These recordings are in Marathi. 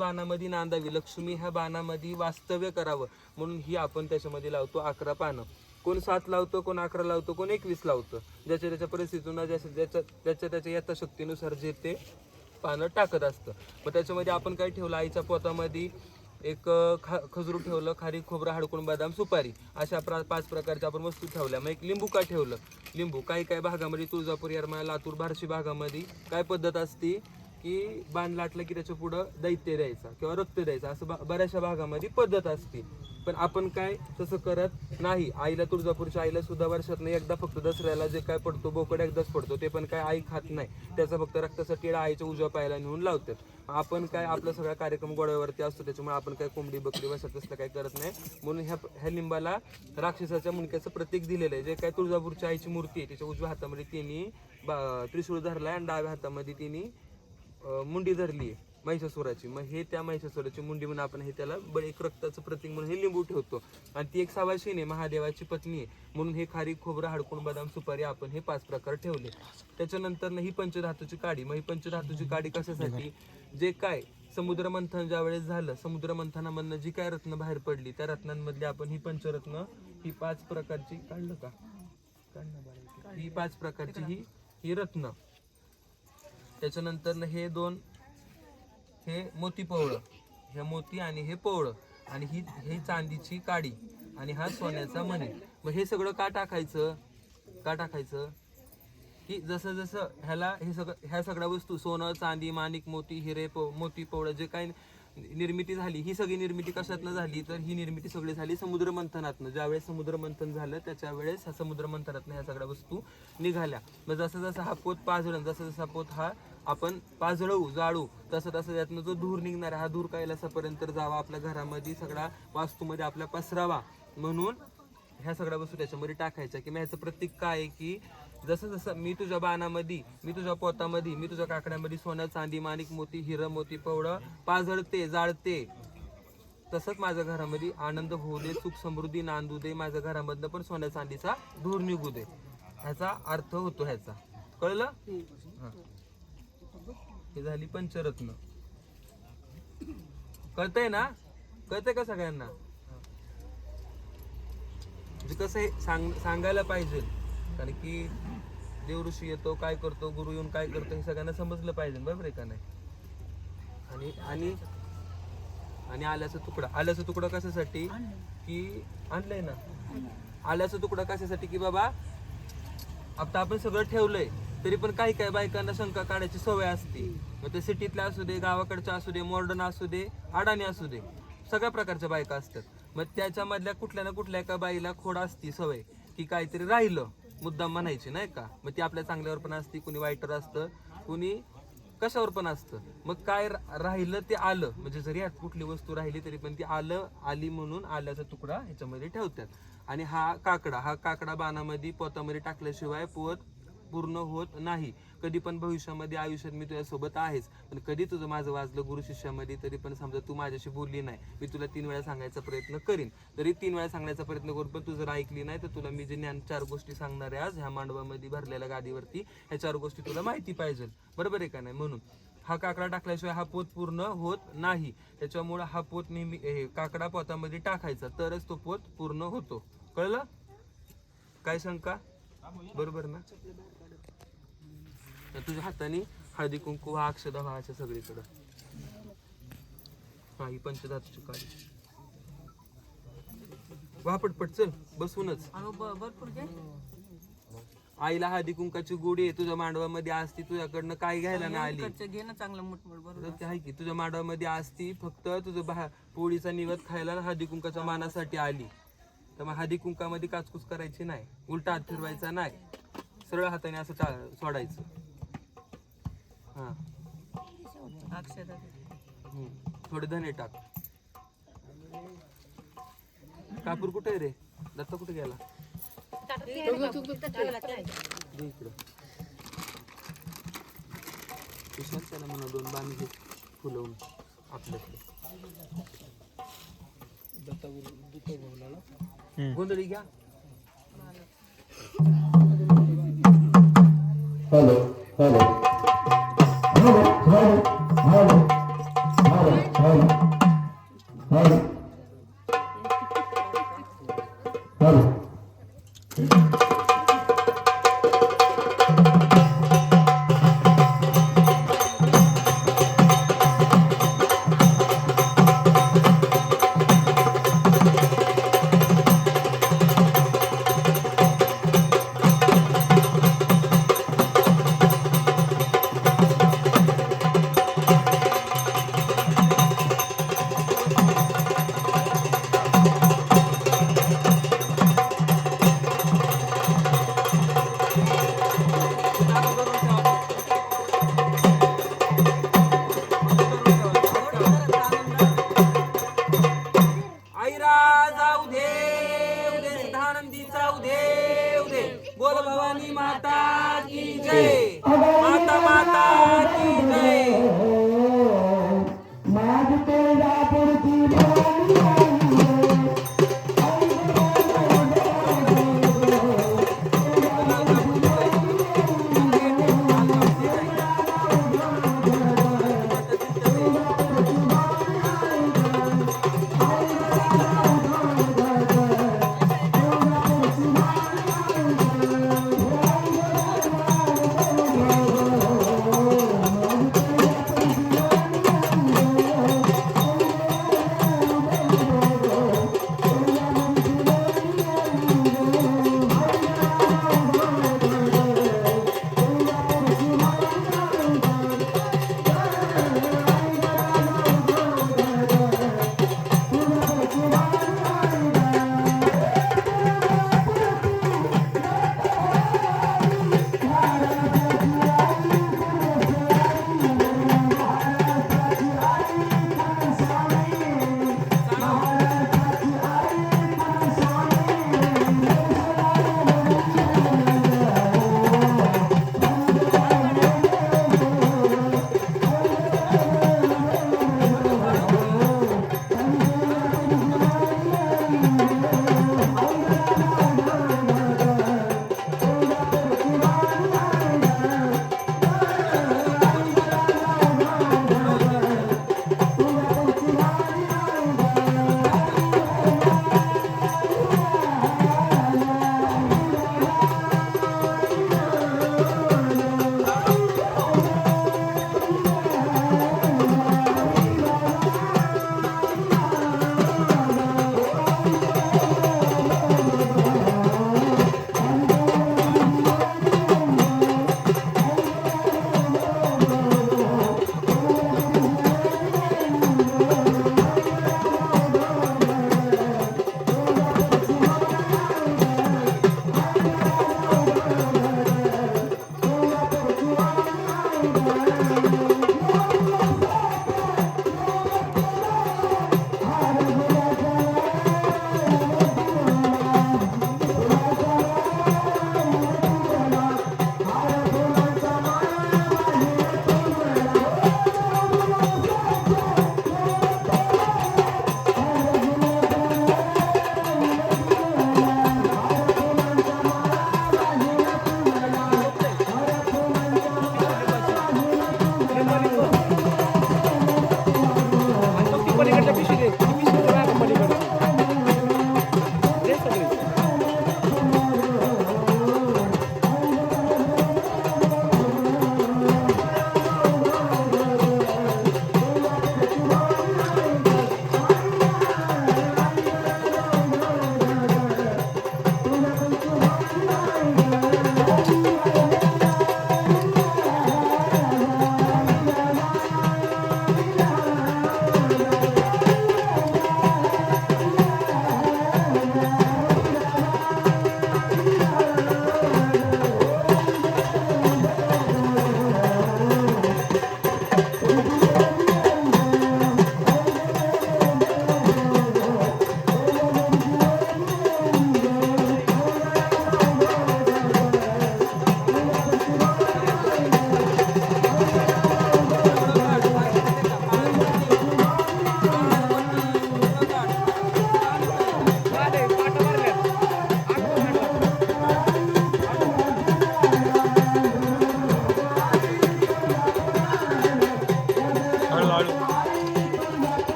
बाणामध्ये नांदावी. लक्ष्मी ह्या बाणामध्ये वास्तव्य करावं. म्हणून ही आपण त्याच्यामध्ये लावतो अकरा पानं. कोण सात लावतो कोण अकरा लावतो कोण एकवीस लावतं? ज्याच्या त्याच्या परिस्थितीनं ज्याच्या ज्याच्या त्याच्या त्याच्या यथाशक्तीनुसार जे ते पानं टाकत असतं. मग त्याच्यामध्ये आपण काय ठेवलं? आईच्या पोतामध्ये एक खा खजरू ठेवलं खारी खोबरं हाडकून बदाम सुपारी अशा प्रा पाच प्रकारच्या आपण वस्तू ठेवल्या. मग एक लिंबू का ठेवलं? लिंबू. काही काही भागामध्ये तुळजापूर येरमाळा लातूर बार्शी भागामध्ये काय पद्धत असती? की बाण लाटलं की त्याच्या पुढं दैत्य द्यायचा किंवा रक्त द्यायचं. असं बा- बऱ्याचशा भागामध्ये पद्धत असते. पण आपण काय तसं करत नाही. आईला तुळजापूरच्या आईला सुद्धा वर्षात एकदा फक्त दसऱ्याला जे काय पडतो बोकड एकदाच पडतो ते पण काय आई खात नाही. त्याचा फक्त रक्ताचा टिळा आईच्या उजव्या पायाला नेऊन लावतात. आपण काय आपला सगळा कार्यक्रम गोड्यावरती असतो त्याच्यामुळे आपण काय कोंबडी बकरी वशात तसलं काय करत नाही. म्हणून ह्या ह्या लिंबाला राक्षसाच्या मुंडक्याचं प्रतीक दिलेलं आहे. जे काय तुळजापूरच्या आईची मूर्ती आहे त्याच्या उजव्या हातामध्ये तिने बा- त्रिशूळ धरलाय आणि डाव्या हातामध्ये तिने मुंडी धरली आहे महिषासुराची. मग हे त्या महिषासुराची मुंडी म्हणून आपण हे त्याला ब- एक रक्ताचं प्रतीक म्हणून हे लिंबू ठेवतो. आणि ती एक सावाशीन आहे महादेवाची पत्नी आहे. म्हणून हे खारी खोबरं हाडकून बदाम सुपारी आपण हे पाच प्रकार ठेवले. त्याच्यानंतर ही पंचधातूची काडी. मग ही पंचधातूची काडी कशासाठी? जे काय समुद्र मंथन ज्या वेळेस झालं समुद्र मंथनामधनं जी काय रत्न बाहेर पडली त्या रत्नांमधली आपण ही पंचरत्न ही पाच प्रकारची काढलं का? ही पाच प्रकारची ही ही रत्न. त्याच्यानंतर हे दोन हे मोती पवळं हे मोती आणि हे पवळं. आणि ही हे चांदीची काडी आणि हा सोन्याचा मणी. मग हे सगळं का टाकायचं? का टाकायचं? की जसं जसं ह्याला हे सगळं ह्या सगळ्या वस्तू सोनं चांदी माणिक मोती हिरे पो मोती पवळं जे काही निर्मिती झाली ही सगळी निर्मिती कशातनं झाली? तर ही निर्मिती सगळी झाली समुद्र मंथनातनं. ज्यावेळेस समुद्र मंथन झालं त्याच्या वेळेस ह्या समुद्र मंथनातनं ह्या सगळ्या वस्तू निघाल्या. मग जसं जसं हा पोत पाजळण जसं जसा पोत हा आपण पाजळवू जाळू तसं तसं त्यातनं जो धूर निघणार आहे, हा धूर कैलासापर्यंत जावा आपल्या घरामध्ये सगळा वास्तूमध्ये आपल्या पसरावा. म्हणून ह्या सगळ्या वस्तू त्याच्यामध्ये टाकायच्या. की मग ह्याचं प्रतीक काय आहे की जसं जसं मी तुझ्या बाणामध्ये मी तुझ्या पोतामध्ये मी तुझ्या काकड्यामध्ये सोनं चांदी माणिक मोती हिरं मोती पवळं पाझळते जाळते. तसंच माझ्या घरामध्ये आनंद होऊ दे सुख समृद्धी नांदू दे माझ्या घरामधनं पण सोन्या चांदीचा धूर निघू दे. ह्याचा अर्थ होतो ह्याचा. कळलं? ही झाली पंचरत्न. कळतंय ना? कळतंय का सगळ्यांना? म्हणजे कसं आहे सांग सांगायला पाहिजे. कारण की देवऋषी येतो काय करतो गुरु येऊन काय करतो हे सगळ्यांना समजलं पाहिजे बरोबर आहे का नाही? आणि आणि आणि आल्याचा तुकडा. आल्याचा तुकडा कशासाठी? की आणलंय ना. आल्याचा तुकडा कशासाठी? की बाबा आता आपण सगळं ठेवलंय. तरी पण काही काही बायकांना शंका काढायची सवय असते. मग ते सिटीतल्या असू दे गावाकडच्या असू दे मॉडर्न असू दे अडाणी असू दे सगळ्या प्रकारच्या बायका असतात. मग त्याच्यामधल्या कुठल्या ना कुठल्या एका बाईला खोड असती सवय की काहीतरी राहिलं मुद्दाम म्हणायची नाही का? मग ती आपल्या चांगल्यावर पण असते कुणी वाईटर असतं कुणी कशावर पण असतं. मग काय रा- राहिलं ते आलं. म्हणजे जरी यात कुठली वस्तू राहिली तरी पण ती आलं आली म्हणून आल्याचा तुकडा ह्याच्यामध्ये ठेवतात. आणि हा काकडा हा काकडा बाणामध्ये पोतामध्ये टाकल्याशिवाय पोत पूर्ण होत नाही. कधी पण भविष्यामध्ये आयुष्यात मी तुझ्यासोबत आहेच. पण कधी तुझं माझं वाजलं गुरु शिष्यामध्ये तरी पण समजा तू माझ्याशी बोलली नाही मी तुला तीन वेळा सांगायचा प्रयत्न करीन. तरी तीन वेळा सांगण्याचा प्रयत्न करून पण तू जर ऐकली नाही तर तुला मी जे ज्ञान चार गोष्टी सांगणार आहे आज ह्या मांडवामध्ये भरलेल्या गादीवरती ह्या चार गोष्टी तुला माहिती पाहिजे. बरोबर आहे का नाही? म्हणून हा काकडा टाकल्याशिवाय हा पोत पूर्ण होत नाही. त्याच्यामुळं हा पोत नेहमी हे काकडा पोतामध्ये टाकायचा तरच तो पोत पूर्ण होतो. कळलं? काय शंका? बरोबर ना? तर तुझ्या हाताने हळदी कुंकू हा अक्षदा व्हायच्या सगळीकडं. हा ही पंचधातूची काळी वा पटपट चल बसूनच. आईला हळदी कुंकाची गोडी आहे तुझ्या मांडवामध्ये असती तुझ्याकडनं काय घ्यायला नाही आली. इकडचं घे ना चांगलं मोठमोठ बरोबर. तर ते आहे की तुझ्या मांडवामध्ये असती फक्त तुझं बा पोळीचा निवत खायला हळदी कुंकाच्या मानासाठी आली. तर मग हळदी कुंकामध्ये काचकूच करायची नाही उलटा हात फिरवायचा नाही. सरळ हाताने असं सोडायचं. हा. अक्षदा. थोडे धने टाक. कापूर कुठे आहे रे? दत्ता कुठे गेला? दे इकडं. विश्वास त्याला म्हणा दोन बांध घे फुलवून आपल्याकडे. गोंधळी घ्या. Hello, hello. Sabe?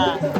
아.